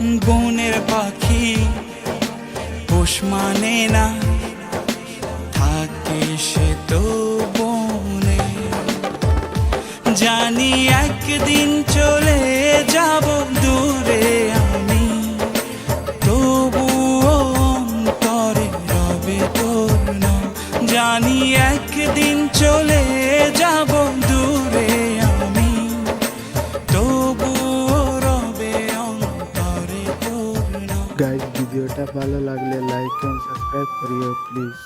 বনের পাখি পোষ মানে না, থাকে সে তো বনে। জানি একদিন চলে যাব দূরে আমি, তবুও অন্তরে রবে তোর জানি একদিন চলে যাব গাইজ ভিডিওটা ভালো লাগলে লাইক এন্ড সাবস্ক্রাইব করিও প্লিজ